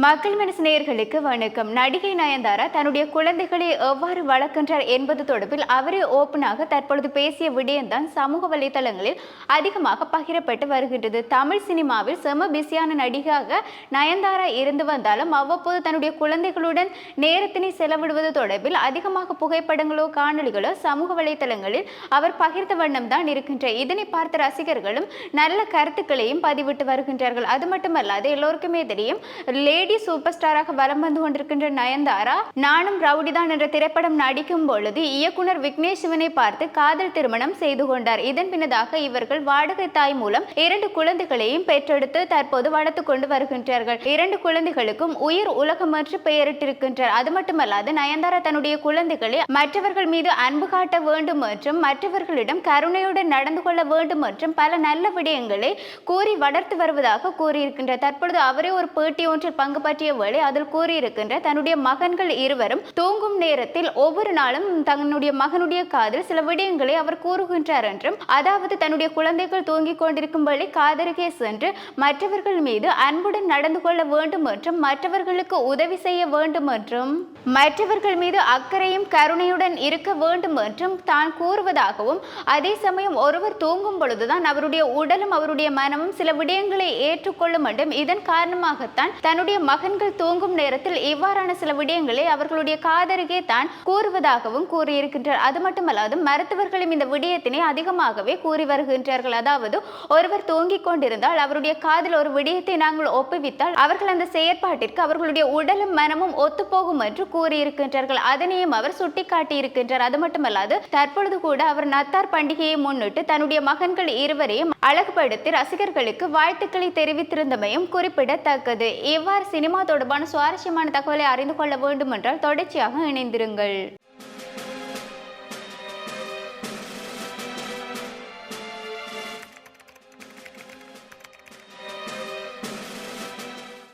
மக்கள் மனசு நேயர்களுக்கு வணக்கம். நடிகை நயன்தாரா தன்னுடைய குழந்தைகளை எவ்வாறு வளர்க்கின்றார் என்பது தொடர்பில் அவரே ஓப்பனாக தற்பொழுது பேசிய விடயம்தான் சமூக வலைதளங்களில் அதிகமாக பகிரப்பட்டு வருகின்றது. தமிழ் சினிமாவில் செம பிஸியான நடிகையாக நயன்தாரா இருந்து வந்தாலும் அவ்வப்போது தன்னுடைய குழந்தைகளுடன் நேரத்தினை செலவிடுவது தொடர்பில் அதிகமாக புகைப்படங்களோ காணொளிகளோ சமூக வலைதளங்களில் அவர் பகிர்ந்த வண்ணம் தான் இருக்கின்ற இதனை பார்த்த ரசிகர்களும் நல்ல கருத்துக்களையும் பதிவிட்டு வருகின்றார்கள். அது மட்டுமல்லாது எல்லோருக்குமே தெரியும் லேடி சூப்பர் ஸ்டாராக வலம் வந்து கொண்டிருக்கின்ற நயன்தாரா நானும் ரவுடிதான் என்ற திரைப்படம் நடிக்கும் பொழுது இயக்குனர் விக்னேஷ் சிவனை பார்த்து காதல் திருமணம் செய்து கொண்டார். இதன் பின்னதாக இவர்கள் வாடகை தாய் மூலம் இரண்டு குழந்தைகளையும் பெற்றெடுத்து தற்போது வளர்த்து கொண்டு வருகின்றார்கள். இரண்டு குழந்தைகளுக்கும் உயிர் உலகம் என்று பெயரிட்டிருக்கின்றார். அது மட்டுமல்லாது நயன்தாரா தன்னுடைய குழந்தைகளை மற்றவர்கள் மீது அன்பு காட்ட வேண்டும் மற்றும் மற்றவர்களிடம் கருணையுடன் நடந்து கொள்ள வேண்டும் மற்றும் பல நல்ல விடயங்களை கூறி வளர்த்து வருவதாக கூறியிருக்கின்றார். தற்பொழுது அவரே ஒரு பேட்டி ஒன்றில் பங்கு பற்றிய வேளை அதில் கூறியிருக்கின்ற தன்னுடைய மகன்கள் இருவரும் தூங்கும் நேரத்தில் ஒவ்வொரு நாளும் தன்னுடைய மகனுடைய காதில் சில விடயங்களை அவர் கூறுகின்றார் என்றும் அதாவது தன்னுடைய குழந்தைகள் தூங்கிக் கொண்டிருக்கும் வேளை காதருகே சென்று மற்றவர்கள் மீது அன்புடன் நடந்து கொள்ள வேண்டும் என்றும் மற்றவர்களுக்கு உதவி செய்ய வேண்டும் என்றும் மற்றவர்கள் மீது அக்கறையும் கருணையுடன் இருக்க வேண்டும் என்றும் தான் கூறுவதாகவும் அதே சமயம் ஒருவர் தூங்கும் பொழுதுதான் அவருடைய உடலும் அவருடைய மனமும் சில விடயங்களை ஏற்றுக்கொள்ளும் என்றும் இதன் காரணமாகத்தான் தன்னுடைய மகன்கள் தூங்கும் நேரத்தில் இவ்வாறான சில விடயங்களை அவர்களுடைய காதருகே தான் கூறுவதாகவும் கூறியிருக்கின்றார். அது மட்டுமல்லாது மருத்துவர்களும் இந்த விடயத்தினை அதிகமாகவே கூறி வருகின்றார்கள். அதாவது ஒருவர் தூங்கிக் கொண்டிருந்தால் அவருடைய காதில் ஒரு விடயத்தை நாங்கள் ஒப்புவித்தால் அவர்கள் அந்த செயற்பாட்டிற்கு அவர்களுடைய உடலும் மனமும் ஒத்துப்போகும் என்று கூறியிருக்கின்றார்கள். அதனையும் அவர் சுட்டிக்காட்டியிருக்கின்றார். அது மட்டுமல்லாது தற்பொழுது கூட அவர் நத்தார் பண்டிகையை முன்னிட்டு தன்னுடைய மகன்கள் இருவரையும் அழகுபடுத்தி ரசிகர்களுக்கு வாழ்த்துக்களை தெரிவித்திருந்தமையும் குறிப்பிடத்தக்கது. இவ்வாறு சினிமா தொடர்பான சுவாரஸ்யமான தகவலை அறிந்து கொள்ள வேண்டும் என்றால் தொடர்ச்சியாக இணைந்திருங்கள்.